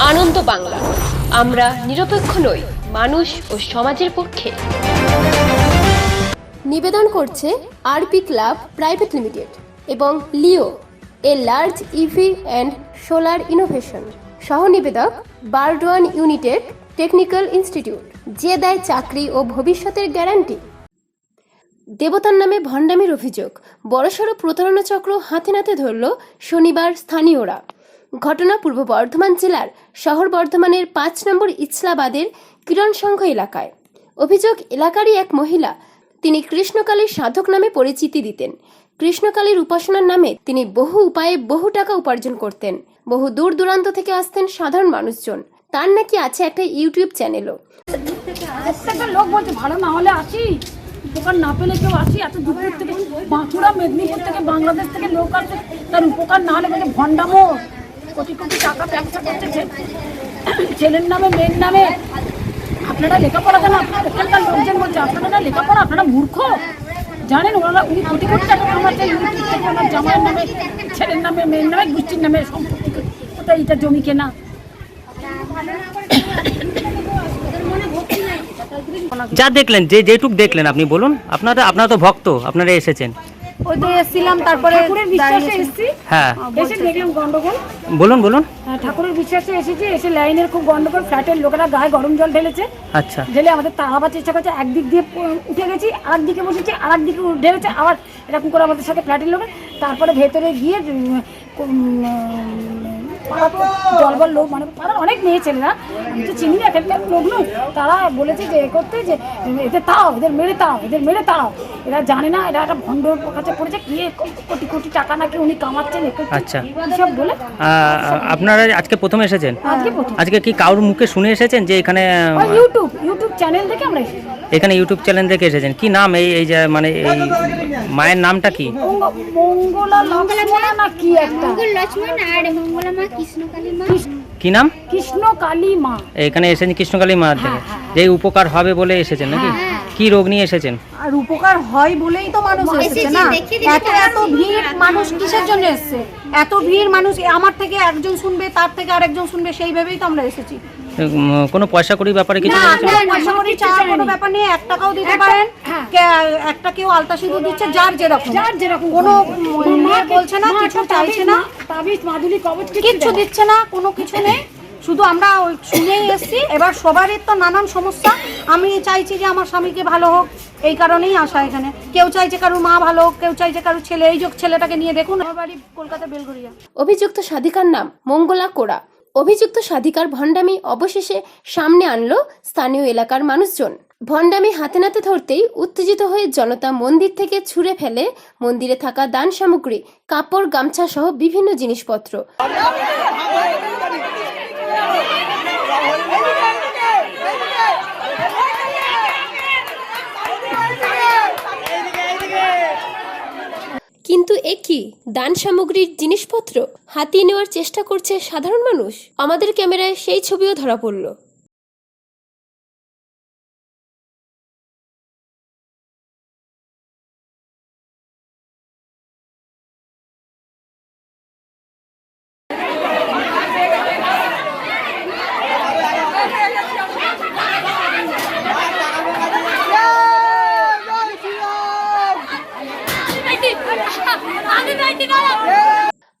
আনন্দ বাংলা। আমরা নিরপেক্ষ নই, মানুষ ও সমাজের পক্ষে। নিবেদন করছে আরপি ক্লাব প্রাইভেট লিমিটেড এবং Leo, a large EV and solar innovation. সহ নিবেদক বারডোয়ান ইউনিটেড টেকনিক্যাল ইনস্টিটিউট, যে দেয় চাকরি ও ভবিষ্যতের গ্যারান্টি। দেবতার নামে ভণ্ডামির অভিযোগ, বড়সড় প্রতারণা চক্র হাতে নাতে ধরল শনিবার স্থানীয়রা। ঘটনা পূর্ব বর্ধমান জেলার শহর বর্ধমানের পাঁচ নম্বর ইছলাবাদের কিরণ সংঘ এলাকায়। অভিযোগ, এলাকারই এক মহিলা তিনি কৃষ্ণকালীর সাধক নামে পরিচিতি দিতেন। কৃষ্ণকালীর উপাসনার নামে তিনি বহু উপায়ে বহু টাকা উপার্জন করতেন। বহু দূর দূরান্ত থেকে আসতেন সাধারণ মানুষজন। তার নাকি আছে একটা ইউটিউব চ্যানেলও। লোক বলছে না হলে আসি উপকার না পেলে কেউ আসি, এত থেকে বাঁকুড়া, মেদিনীপুর থেকে বাংলাদেশ থেকে লোক আসে তার উপকার না হলে বলছে, ভণ্ডামো কোটি কোটি টাকা ব্যবসা করছে ছে- ছেলের নামে, মেয়ের নামে। আপনারা লেখাপড়া কেন? আপনারা লোকজন বলছে, আপনারা লেখাপড়া, আপনারা মূর্খ। জানেন ওনারা, উনি কোটি কোটি টাকা কামাচ্ছে জামাইয়ের নামে, ছেলের নামে, মেয়ের নামে, গোষ্ঠীর নামে সম্পত্তি কোথায় এটা জমি কেনা? যা দেখলেন, যে যেটুক দেখলেন আপনি, বলুন। আপনারা আপনারা তো ভক্ত, আপনারা এসেছেন। ওই তো এসেছিলাম তারপরে ঠাকুরের বিশ্বাসে এসেছি। হ্যাঁ। এসে দেখলাম গন্ডগোল। বলুন বলুন। হ্যাঁ, ঠাকুরের বিশ্বাসে এসেছি এসে লাইনের খুব গন্ডগোল ফ্ল্যাটের লোকেরা গায়ে গরম জল ঢেলেছে। আচ্ছা। ঢেলে আমাদের তাড়াবার চেষ্টা করছে একদিক দিয়ে উঠে গেছি আর দিকে বসেছি আর দিকে ঢেলেছে আবার এরকম করে আমাদের সাথে ফ্ল্যাটের লোক তারপরে ভেতরে গিয়ে জলবল লোক মানে পাড়ার অনেক মেয়ে ছেলেরা আমি তো চিনি না লোক নয় তারা বলেছে যে এ করতে যে এদের তাও এদের মেরে তাও এদের মেরে তাও। এরা জানে না এরা একটা ভণ্ডর কাছে পড়েছে কি কোটি কোটি টাকা নাকি উনি কামাচ্ছেন আচ্ছা। সব বলে আপনারা আজকে প্রথমে এসেছেন? আজকে কি কারোর মুখে শুনে এসেছেন যে এখানে ইউটিউব ইউটিউব চ্যানেল থেকে আমরা এসেছি। এখানে ইউটিউব চ্যানেল থেকে এসেছেন? কি নাম এই এই যে মানে এই মায়ের নামটা কি? মঙ্গলা লক্ষ্মণা না কি একটা? মঙ্গল লক্ষ্মণ আর মঙ্গলা মা কৃষ্ণকালী মা। নাম? মা। এখানে এসেছেন কৃষ্ণকালী মার থেকে। যে উপকার হবে বলে এসেছেন নাকি? কি রোগ নিয়ে এসেছেন? আর উপকার হয় বলেই তো মানুষ এসেছে না? এত এত ভিড় মানুষ কিসের জন্য এসেছে? এত ভিড় মানুষ আমার থেকে একজন শুনবে তার থেকে আরেকজন শুনবে সেই ভেবেই তো আমরা এসেছি। কোনো পয়সা করি ব্যাপারে কিছু না না পয়সা করি চাওয়ার কোনো ব্যাপার নেই এক টাকাও দিতে পারেন। একটা কেউ আলতা সিঁদুর দিচ্ছে যার যেরকম। যার যেরকম কোনো বলছে না কিছু চাইছে না। তাবিজ মাদুলি কবচ কিচ্ছু দিচ্ছে না কোনো কিছু নেই। শুধু আমরা ওই শুনেই এসেছি। এবার সবারই তো নানান সমস্যা। আমি চাইছি যে আমার স্বামীকে ভালো হোক। এই কারণেই আসা এখানে। কেউ চাইছে কারোর মা ভালো হোক, কেউ চাইছে কারোর ছেলে। এই যোগ ছেলেটাকে নিয়ে দেখুন, আমার বাড়ি কলকাতা বেলঘরিয়া। অভিযুক্ত সাধিকার নাম মঙ্গলা কোড়া। অভিযুক্ত সাধিকার ভণ্ডামি অবশেষে সামনে আনলো স্থানীয় এলাকার মানুষজন। ভণ্ডামি হাতে নাতে ধরতেই উত্তেজিত হয়ে জনতা মন্দির থেকে ছুঁড়ে ফেলে মন্দিরে থাকা দান সামগ্রী, কাপড় গামছা সহ বিভিন্ন জিনিসপত্র। এ কি দান সামগ্রীর জিনিসপত্র হাতিয়ে নেওয়ার চেষ্টা করছে সাধারণ মানুষ। আমাদের ক্যামেরায় সেই ছবিও ধরা পড়ল।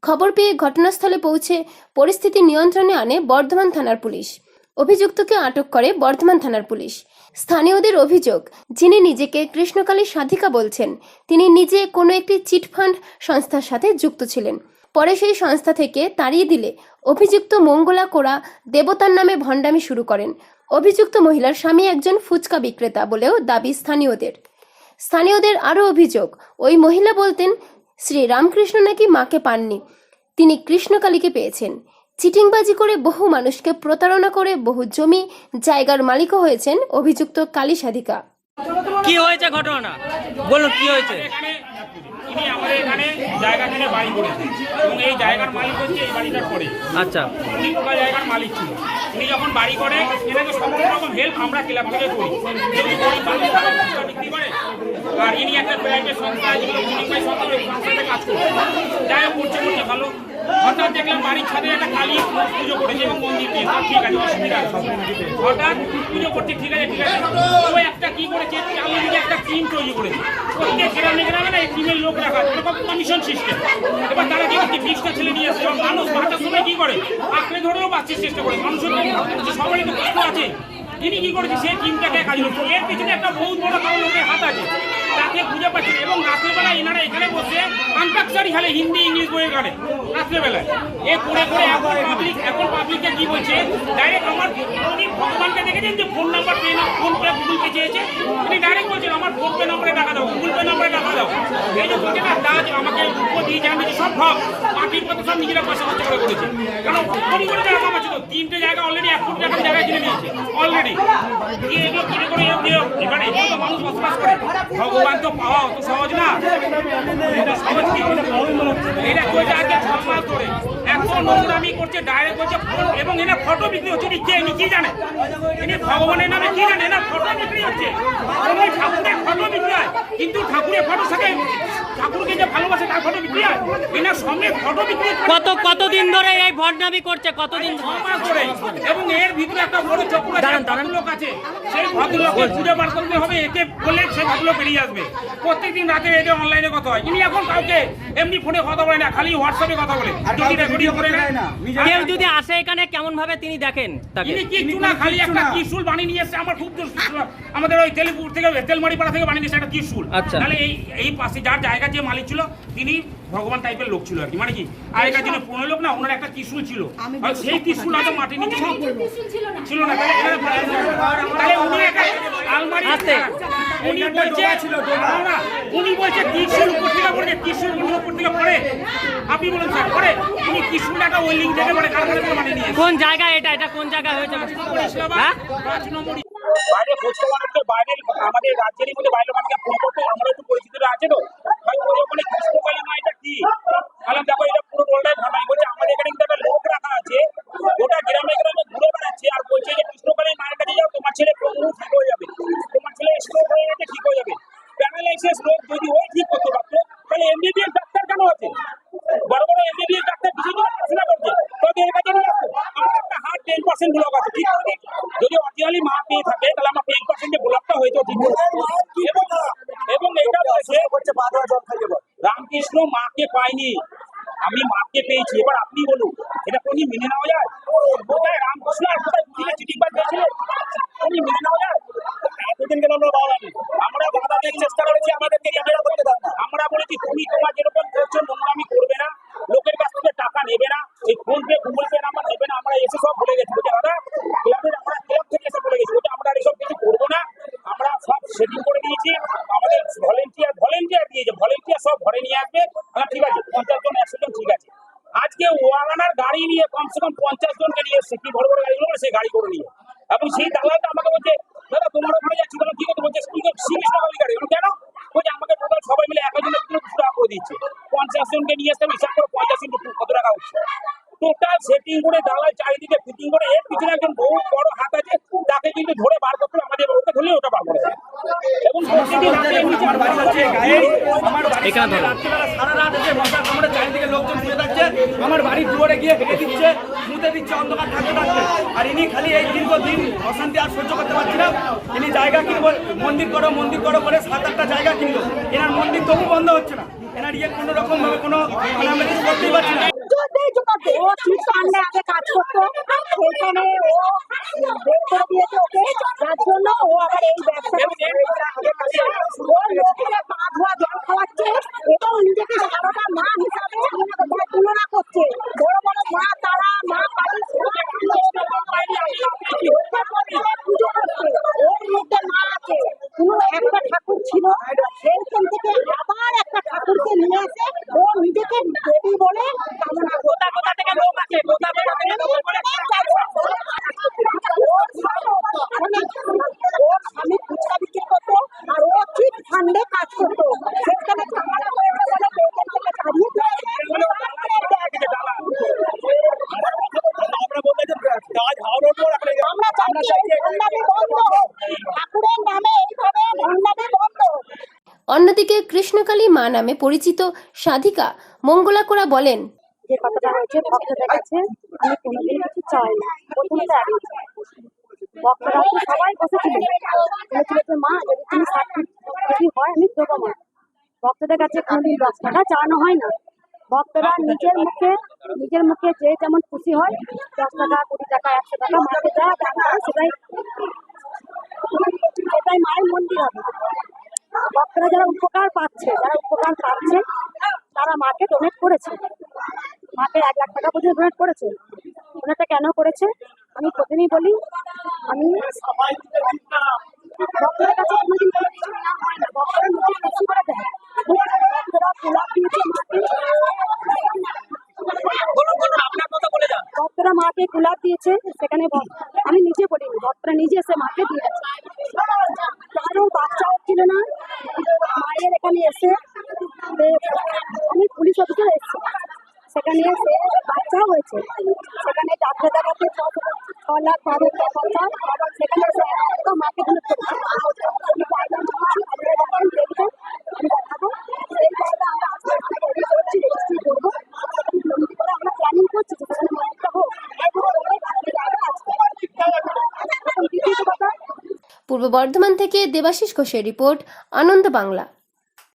খবর পেয়ে ঘটনাস্থলে পৌঁছে পরিস্থিতি নিয়ন্ত্রণে আনে বর্ধমান থানার পুলিশ। অভিযুক্তকে আটক করে বর্ধমান থানার পুলিশ। স্থানীয়দের অভিযোগ, যিনি নিজেকে কৃষ্ণকালী সাধিকা বলছেন, তিনি নিজে কোনো একটি চিটফান্ড সংস্থার সাথে যুক্ত ছিলেন। পরে সেই সংস্থা থেকে তাড়িয়ে দিলে অভিযুক্ত মঙ্গলা কোড়া দেবতার নামে ভণ্ডামি শুরু করেন। অভিযুক্ত মহিলার স্বামী একজন ফুচকা বিক্রেতা বলেও দাবি স্থানীয়দের। স্থানীয়দের আরও অভিযোগ, ওই মহিলা বলতেন শ্রী রামকৃষ্ণ নাকি মাকে পাননি? তিনি কৃষ্ণকালীকে পেয়েছেন। চিটিংবাজি করে বহু মানুষকে প্রতারণা করে বহু জমি জায়গার মালিকও হয়েছেন, অভিযুক্ত কালী সাধিকা। কি হয়েছে ঘটনা বলুন কি হয়েছে? আমাদের এখানে জায়গা কিনে বাড়ি করেছেন। এবং এই জায়গার মালিক হচ্ছে এই আচ্ছা। উনি গোটা জায়গার মালিক ছিল। উনি যখন বাড়ি করে এনাকে রকম হেল্প আমরা ক্লাব থেকে করি। যেহেতু গরিব মানুষ বিক্রি করে আর ইনি একটা প্রাইভেট সংস্থা যেগুলো চিনিমাই সংস্থা ওই সংস্থাতে কাজ করছে যাই হোক করছে করছে ভালো। হঠাৎ দেখলাম বাড়ির ছাদে এবং মন্দির ঠিক আছে হঠাৎ ঠিক আছে ঠিক আছে। কি করেছে চারিদিকে একটা টিম তৈরি করেছে। না টিমের লোক রাখা কমিশন সিস্টেম এবার তারা কি করছে এসছে। মানুষ বাঁচার সময় কি করে? আঁকড়ে ধরেও বাঁচার চেষ্টা করে। মানুষের সবারই তো আছে। তিনি কি করেছে, সেই টিমটাকে কাজ করছে এর পিছনে একটা বহুত বড় কারও লোকের হাত আছে। তাকে খুঁজে পাচ্ছে এবং রাত্রেবেলায় এনারা এখানে বসে আন্তাক্ষরি খেলে হিন্দি, ইংলিশ বইয়ের গানে রাত্রেবেলায়। এ করে করে এখন পাবলিক এখন পাবলিককে কি বলছে? ডাইরেক্ট আমার উনি ভগবানকে দেখেছেন যে ফোন নাম্বার পেয়ে না ফোন করে গুগল পে চেয়েছে তিনি ডাইরেক্ট বলছেন, আমার ফোন পে নাম্বারে টাকা দাও গুগল পে নাম্বারে টাকা দাও। এই যে বলছে না আমাকে উপর দিয়ে যান সব ভাব পার্টির পথে সব নিজেরা পয়সা খরচা করে করেছে। কারণ কোটি কোটি টাকা কামাচ্ছে তো, তিনটে জায়গা অলরেডি এক কোটি টাকার জায়গায় কিনে নিয়েছে অলরেডি এগুলো কিনে করে এবার এগুলো তো মানুষ বসবাস করে। ভগবান তো পাওয়া অত সহজ না। এটা সহজ কি? এটা কইছে আজকে ছ মাস ধরে। এত নোংরামি করছে ডাইরেক্ট করছে ফোন এবং এনে ফটো বিক্রি হচ্ছে। ইনি কে? ইনি কি জানে? ইনি ভগবানের নামে কি জানে? না ফটো বিক্রি হচ্ছে। ঠাকুরের ফটো বিক্রি হয়। কিন্তু ঠাকুরের ফটো সাথে ঠাকুরকে যে ভালোবাসে তার ফটো বিক্রি হয়। এনার সঙ্গে ফটো বিক্রি কত কতদিন ধরে এই ভণ্ডামি করছে? কতদিন মাস ধরে। এবং এর ভিতরে একটা বড় চক্র আছে ভদ্রলোকের খুঁজে বার করতে হবে একে বললে সেই ভদ্রলোক বেরিয়ে আসবে। প্রত্যেকদিন রাতে এদের অনলাইনে কথা হয়। ইনি এখন কাউকে এমনি ফোনে কথা বলে না খালি হোয়াটসঅ্যাপে কথা বলে। যদি ভিডিও করে না কেউ যদি আসে এখানে কেমন ভাবে তিনি দেখেন তাকে? ইনি কিচ্ছু না খালি একটা ত্রিশুল বানিয়ে নিয়ে এসছে। আমার খুব আমাদের ওই তেলপুর থেকে তেলমারি পাড়া থেকে বানিয়ে নিয়েছে একটা ত্রিশুল। আচ্ছা। তাহলে এই এই পাশে যার জায়গা যে মালিক ছিল তিনি ভগবান টাইপের লোক ছিল আর কি। মানে কি? আগেকার দিনে পুরনো লোক না ওনার একটা ত্রিশুল ছিল। সেই ত্রিশুল হয়তো মাটির নিচে ছিল। না। তাহলে এখানে- তাহলে উনি একটা আলমারি। উনি বলছে না, না, উনি বলছে ত্রিশুল উপর থেকে পড়ে ত্রিশুল উনি উপর থেকে পড়ে। আপনি বলুন স্যার পড়ে। উনি ত্রিশুল একটা লিঙ্ক থেকে পড়ে কারখানা থেকে বানিয়ে নিয়ে কোন জায়গা এটা? এটা কোন জায়গা হয়েছে? নম্বর বাইরে খোঁজ খবর আমাদের রাজ্যেরই মধ্যে বাইরে মানুষকে ফোন করতে আমরা একটু পরিচিতরা আছে তো ভাই ওই ওখানে কৃষ্ণকালী মা এটা কি তাহলে দেখো এটা পুরো রোলটাই ভালো বলছে আমাদের এখানে কিন্তু একটা লোক রাখা আছে গোটা গ্রামে গ্রামে ঘুরে বেড়াচ্ছে আর বলছে যে কৃষ্ণকালী মায়ের কাছে যাও তোমার ছেলে পঙ্গু ঠিক হয়ে যাবে তোমার ছেলে স্ট্রোক হয়ে গেছে ঠিক হয়ে যাবে প্যারালাইসিস রোগ যদি ওই ঠিক করতে পারতো তাহলে এমবিবিএস ডাক্তার কেন আছে বড় বড় এমবিবিএস ডাক্তার কিছু জন পড়াশোনা করছে তবে এর কাছে নিয়ে আসতো আমার একটা হার্ট টেন পার্সেন্ট ব্লক আছে, ঠিক যদি মা পেয়ে থাকে, তাহলে আমার টেন পার্সেন্ট ব্লকটা ঠিক এবং এটা বলছে, রামকৃষ্ণ মাকে পায়নি। আমি মাকে পেয়েছি, এবার আপনি বলুন, এটা কোনই মেনে নেওয়া যায়? কোথায় রামকৃষ্ণ আর কোথায় চিঠি পাঠ পেয়েছিল কোনই মেনে নেওয়া যায়? এতদিন কেন আমরা দিই? আমরা বাধা দেওয়ার চেষ্টা করেছি, আমাদেরকে ক্যামেরা করতে আমরা বলেছি, তুমি তোমার যেরকম করছ, নোংরামি করবে না লোকের কাছ থেকে টাকা নেবে না এই ফোন পে গুগল নেবে আমরা এসে সব বলে গেছি বলছে দাদা? ক্লাবের আমরা ক্লাব থেকে এসে বলে গেছি বলছে আমরা এসব কিছু করব না। আমরা সব সেটিং করে দিয়েছি। আমাদের ভলেন্টিয়ার ভলেন্টিয়ার দিয়েছে ভলেন্টিয়ার সব ঘরে নিয়ে আসবে। হ্যাঁ ঠিক আছে পঞ্চাশ জন একশো জন ঠিক আছে। আজকে ওয়াগানার গাড়ি নিয়ে কমসে কম পঞ্চাশ জনকে নিয়ে এসছে কি বড় বড় গাড়িগুলো সেই গাড়ি করে নিয়ে। এবং সেই দালালটা আমাকে বলছে দাদা তোমার ওখানে যাচ্ছি তখন কি করতে বলছে স্কুল শ্রীকৃষ্ণ গাড়ি গাড়ি। আমি, কেন? বলছে আমাকে টোটাল সবাই মিলে একজনের জন্য দুশো টাকা করে দিচ্ছে। পঞ্চাশ জনকে নিয়ে আসতে হিসাব করে পঞ্চাশ জন কত টাকা হচ্ছে? টোটাল সেটিং করে দালাল চারিদিকে ফিটিং করে এর পিছনে একজন বহু বড় হাত আছে তাকে কিন্তু ধরে বার করতে আমাদের ওকে ধরলে ওটা বার করে এবং প্রতিদিন সারা রাত এসে মশা কামড়ে চারিদিকে লোকজন শুয়ে থাকছে আমার বাড়ির দুয়ারে গিয়ে হেঁটে দিচ্ছে মুতে দিচ্ছে অন্ধকার থাকতে থাকতে। আর ইনি খালি এই দিন তো দীর্ঘদিন অশান্তি আর সহ্য করতে পারছি না। ইনি জায়গা কিনবো মন্দির করো মন্দির করো করে সাত আটটা জায়গা কিনলো। এনার মন্দির তবু বন্ধ হচ্ছে না। এনার ইয়ে কোনো রকম ভাবে কোনো মানে আমরা কিছু করতেই পারছি না। ও ঠিক সামনে আগে কাজ করতো। সেখানে ও বের করে দিয়েছে ওকে। যার জন্য ও আবার এই ব্যবসা ও লোকেরা পা ধোয়া জল খাওয়াচ্ছে এবং নিজেকে সারদা মা হিসাবে তুলনা করছে। বড় বড় মা তারা মা পুজো করছে ওর মধ্যে মা আছে কোনো একটা ঠাকুর ছিল সেইখান থেকে আবার একটা ঠাকুরকে নিয়ে এসে ও নিজেকে দেবী বলে কামনা কোথা কোথা থেকে লোক আছে কোথা কোথা থেকে লোক ওর স্বামী ফুচকা বিক্রি করতো আর ও ঠিক ফান্ডে কাজ করতো সেখানে ঝামেলা হয়েছে বলে সেখান থেকে তাড়িয়ে দিয়েছে। আমরা বলতে যে কাজ হাওড়ার পর আমরা আমরা চাইছি এই ভণ্ডামি বন্ধ হোক। ঠাকুরের নামে এইভাবে ভণ্ডামি বন্ধ হোক। অন্যদিকে কৃষ্ণকালী মা নামে পরিচিত সাধিকা মঙ্গলাকোড়া বলেন, যে ভক্তদের কাছে কোনোদিন হয়, আমি কাছে চাওয়ানো হয় না। ভক্তরা নিজের মুখে নিজের মুখে যে যেমন খুশি হয়, দশ টাকা, কুড়ি টাকা, একশো টাকা, মাকে যা, সেটাই। সেটাই মায়ের মন্দির হবে। ভক্তরা যারা উপকার পাচ্ছে যারা উপকার পাচ্ছে তারা মাকে ডোনেট করেছে। মাকে এক লাখ টাকা পর্যন্ত ডোনেট করেছে। ডোনেটটা কেন করেছে? আমি প্রথমেই বলি আমি ভক্তদের কাছে কোনোদিন কোনো কিছু না হয় না। ভক্তরা নিজে খুশি করে দেয়। ভক্তরা গোলাপ দিয়েছে মাকে ভক্তরা মাকে গোলাপ দিয়েছে সেখানে আমি নিজে বলিনি ভক্তরা নিজে এসে মাকে দিয়েছে কারও বাচ্চা হচ্ছিল না মায়ের এখানে এসে আমি পুলিশ অফিসার সেখানে এসে হয়েছে সেখানে ডাক্তার দেখাতে সেখানে এসে মাকে পূর্ব বর্ধমান থেকে দেবাশিস ঘোষের রিপোর্ট আনন্দ বাংলা